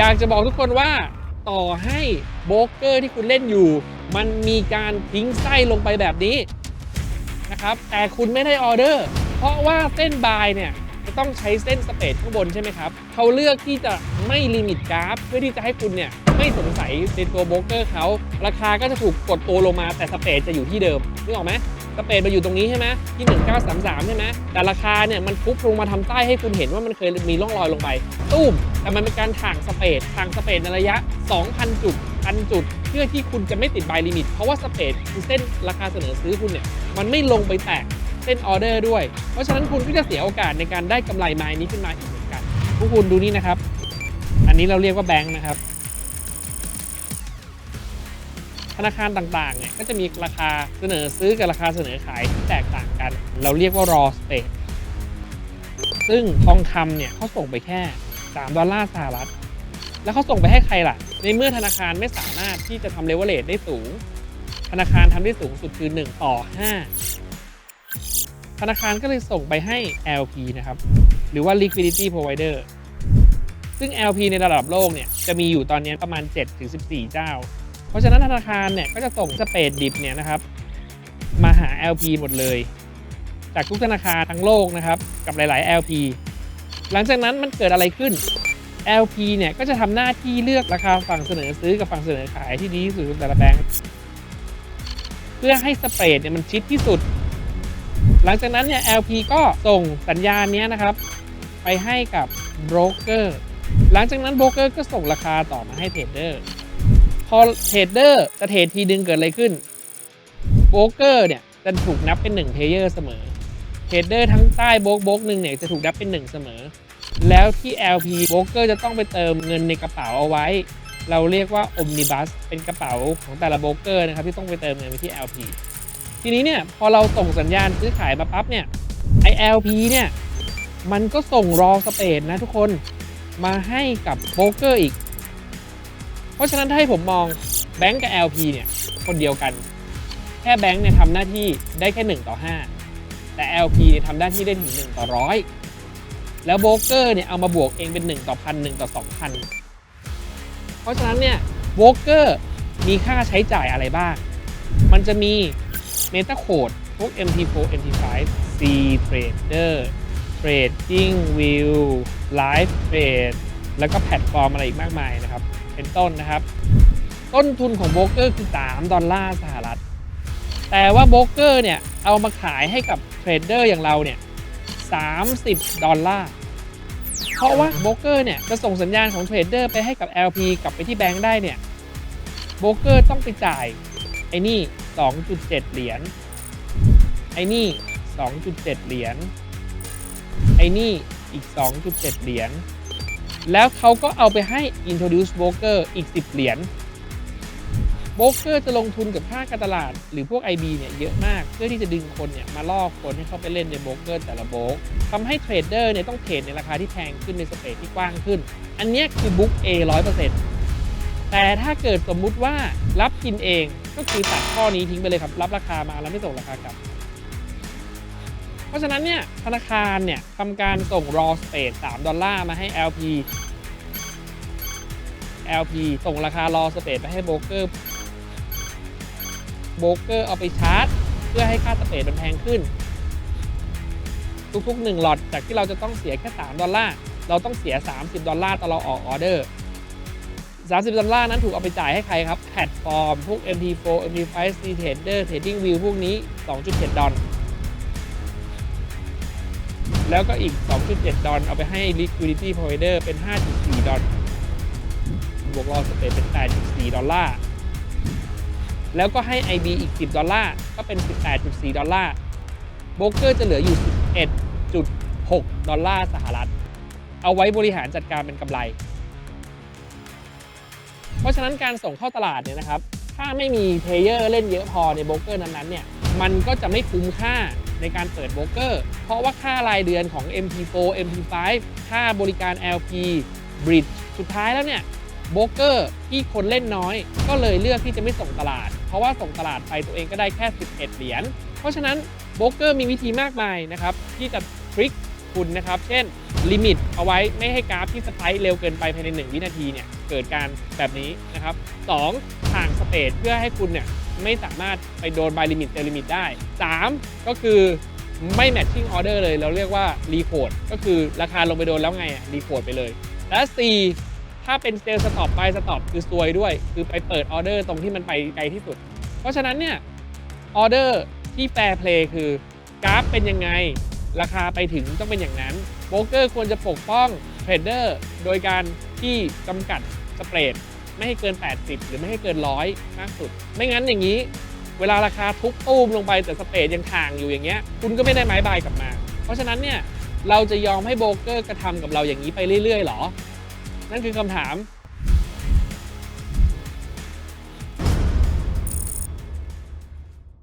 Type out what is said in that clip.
อยากจะบอกทุกคนว่าต่อให้โบรกเกอร์ที่คุณเล่นอยู่ มันมีการทิ้งไส้ลงไปแบบนี้นะครับ แต่คุณไม่ได้ออเดอร์ เพราะว่าเส้นบายเนี่ยจะต้องใช้เส้นสเปซข้างบนใช่ไหมครับ เขาเลือกที่จะไม่ลิมิตกราฟ เพื่อที่จะให้คุณเนี่ยไม่สงสัยในตัวโบรกเกอร์เขา ราคาก็จะถูกกดตัวลงมาแต่สเปซจะอยู่ที่เดิมนึกออกไหม สเปซมาอยู่ตรงนี้ใช่ไหมที่ 1933 ใช่ไหมแต่ราคาเนี่ยมันฟุบลงมาทำใต้ให้คุณเห็นว่ามันเคยมีร่องรอยลงไปตุ้มแต่มันเป็นการถ่างสเปซถ่างสเปซในระยะ 2,000 จุดพันจุด เพื่อที่คุณจะไม่ติดบายลิมิต เพราะว่าสเปซคือเส้นราคาเสนอซื้อคุณเนี่ยมันไม่ลงไปแตะเส้นออเดอร์ด้วย เพราะฉะนั้นคุณก็จะเสียโอกาสในการได้กำไรไม้นี้ขึ้นมาอีกเหมือนกันพวกคุณดูนี่นะครับ อันนี้เราเรียกว่าแบงค์นะครับ ธนาคารต่างๆเนี่ยก็จะมีราคาเสนอซื้อกับราคาเสนอขายที่แตกต่างกัน เราเรียกว่า raw state ซึ่งทองคำเนี่ยเขาส่งไปแค่ 3 ดอลลาร์สหรัฐ แล้วเขาส่งไปให้ใครล่ะ ในเมื่อธนาคารไม่สามารถที่จะทำเลเวลเลตได้สูง ธนาคารทำได้สูงสุดคือ 1 ต่อ 5 ธนาคารก็เลยส่งไปให้ LP นะครับ หรือว่า liquidity provider ซึ่ง LP ในระดับโลกเนี่ยจะมีอยู่ตอนนี้ประมาณ 7-14 เจ้า เพราะฉะนั้นธนาคารเนี่ยก็จะส่งสเปดดิบเนี่ยนะครับมาหา LP หมดเลย จากทุกธนาคารทั้งโลกนะครับกับหลาย ๆ LP หลังจากนั้นมันเกิดอะไรขึ้น LP เนี่ยก็จะทำหน้าที่เลือกราคาฝั่งเสนอซื้อกับฝั่งเสนอขายที่ดีที่สุดแต่ละแบงค์เพื่อให้สเปรดเนี่ยมันชิดที่สุด หลังจากนั้นเนี่ย LP ก็ส่งสัญญาณเนี้ยนะครับ ไปให้กับโบรกเกอร์หลังจากนั้นโบรกเกอร์ก็ส่งราคาต่อมาให้เทรดเดอร์ พอเทรดเดอร์จะเทรดทีดึงเกิดอะไรขึ้นโบรกเกอร์เนี่ยจะถูกนับเป็น1เพลเยอร์เสมอเทรดเดอร์ทั้งใต้โบรกโบรกหนึ่งเนี่ยจะถูกนับเป็น 1 เสมอ แล้วที่ LP โบรกเกอร์จะต้องไปเติมเงินในกระเป๋าเอาไว้ เราเรียกว่า Omnibus เป็นกระเป๋าของแต่ละโบรกเกอร์นะครับที่ต้องไปเติมเงินไปที่ LP ทีนี้เนี่ยพอเราส่งสัญญาณซื้อขายมาปั๊บเนี่ยไอ LP เนี่ยมันก็ส่งรอสเปดนะทุกคนมาให้กับโบรกเกอร์อีก เพราะฉะนั้นถ้าให้ผมมองแบงก์กับ LP เนี่ยคนเดียวกัน แค่แบงก์เนี่ยทำหน้าที่ได้แค่ 1 ต่อ 5 แต่ LP เนี่ยทำหน้าที่ได้ถึง 1 ต่อร้อยแล้วโบรกเกอร์เนี่ยเอามาบวกเองเป็น 1 ต่อพันหต่อ 2,000 เพราะฉะนั้นเนี่ยโบรกเกอร์มีค่าใช้จ่ายอะไรบ้าง มันจะมี Meta Code พวก MT4 MT5 C Trader Trading View Live Trade แล้วก็แพลตฟอร์มอะไรอีกมากมายนะครับ เป็นต้นนะครับ ต้นทุนของโบรกเกอร์คือ 3 ดอลลาร์สหรัฐ แต่ว่าโบรกเกอร์เนี่ย เอามาขายให้กับเทรดเดอร์อย่างเราเนี่ย30 ดอลลาร์ เพราะว่าโบรกเกอร์เนี่ย จะส่งสัญญาณของเทรดเดอร์ไปให้กับ LP กลับไปที่แบงก์ได้เนี่ยโบรกเกอร์ต้องไปจ่าย ไอ้นี่ 2.7 เหรียญ ไอ้นี่ 2.7 เหรียญ ไอ้นี่อีก 2.7 เหรียญ แล้วเขาก็เอาไปให้ introduce broker อีก 10 เหรียญโบรกเกอร์จะลงทุนกับค่าการตลาด หรือพวก IB เนี่ยเยอะมากเพื่อที่จะดึงคนเนี่ยมาล่อคนให้เข้าไปเล่นในโบรกเกอร์แต่ละโบรกทำให้เทรดเดอร์เนี่ยต้องเทรดในราคาที่แพงขึ้นในสเปซที่กว้างขึ้น อันนี้คือบุ๊ก A 100%แต่ถ้าเกิดสมมุติว่ารับกินเองก็คือตัดข้อนี้ทิ้งไปเลยครับ รับราคามาแล้วไม่ส่งราคากลับ เพราะฉะนั้นเนี่ยธนาคารเนี่ยทำการส่ง raw space 3 ดอลลาร์มาให้ LP LP ส่งราคา raw space ไปให้โบรกเกอร์โบรกเกอร์เอาไปชาร์จ เพื่อให้ค่าสเปซมันแพงขึ้น ทุกๆ1หลอดจากที่เราจะต้องเสียแค่ 3 ดอลลาร์ เราต้องเสีย 30 ดอลลาร์ตอนเราออกออเดอร์ 30 ดอลลาร์นั้นถูกเอาไปจ่ายให้ใครครับ แพลตฟอร์ม พวก MT4 MT5 C Trader Trading View พวกนี้ 2.7 ดอลลาร์ แล้วก็อีก 2.7 ดอลเอาไปให้ liquidity provider เป็น 5.4 ดอลบวกรอสเปซเป็น 8.4 ดอลลาร์ แล้วก็ให้ IB อีก 10 ดอลลาร์ ก็เป็น 18.4 ดอลลาร์โบรกเกอร์จะเหลืออยู่ 11.6 ดอลลาร์สหรัฐ เอาไว้บริหารจัดการเป็นกำไร เพราะฉะนั้นการส่งเข้าตลาดเนี่ยนะครับ ถ้าไม่มีเพลเยอร์เล่นเยอะพอในโบรกเกอร์นั้นๆเนี่ย มันก็จะไม่คุ้มค่า ในการเปิดโบรกเกอร์ เพราะว่าค่ารายเดือนของ MP4 MP5 ค่าบริการ LP Bridge สุดท้ายแล้วเนี่ยโบรกเกอร์ที่คนเล่นน้อย ก็เลยเลือกที่จะไม่ส่งตลาด เพราะว่าส่งตลาดไปตัวเองก็ได้แค่ 11 เหรียญ เพราะฉะนั้นโบรกเกอร์มีวิธีมากมายนะครับที่จะทริคคุณนะครับ เช่น ลิมิตเอาไว้ไม่ให้กราฟที่สไปค์เร็วเกินไปภายใน 1 วินาทีเนี่ยเกิดการแบบนี้นะครับ 2. ห่างสเปซเพื่อให้คุณเนี่ย ไม่สามารถไปโดนบายลิมิตเซลลิมิตได้ 3. ก็คือไม่ matching order เลย เราเรียกว่า recode ก็คือราคาลงไปโดนแล้วไงอะ recode ไปเลย และ 4 ถ้าเป็นเซลล์สต็อปไปสต็อปคือซวยด้วย คือไปเปิดออเดอร์ตรงที่มันไปไกลที่สุด เพราะฉะนั้นเนี่ยออเดอร์ที่แฟร์เพลย์คือกราฟเป็นยังไงราคาไปถึงต้องเป็นอย่างนั้นโบรกเกอร์ควรจะปกป้องเทรดเดอร์โดยการที่จำกัดสเปรด ไม่ให้เกิน 80 หรือไม่ให้เกินร้อยมากสุด ไม่งั้นอย่างนี้ เวลาราคาทุกตู้มลงไปแต่สเปรดยังห่างอยู่อย่างเงี้ยคุณก็ไม่ได้ไม้บายกลับมา เพราะฉะนั้นเนี่ยเราจะยอมให้โบรกเกอร์กระทำกับเราอย่างนี้ไปเรื่อยๆหรอ นั่นคือคำถาม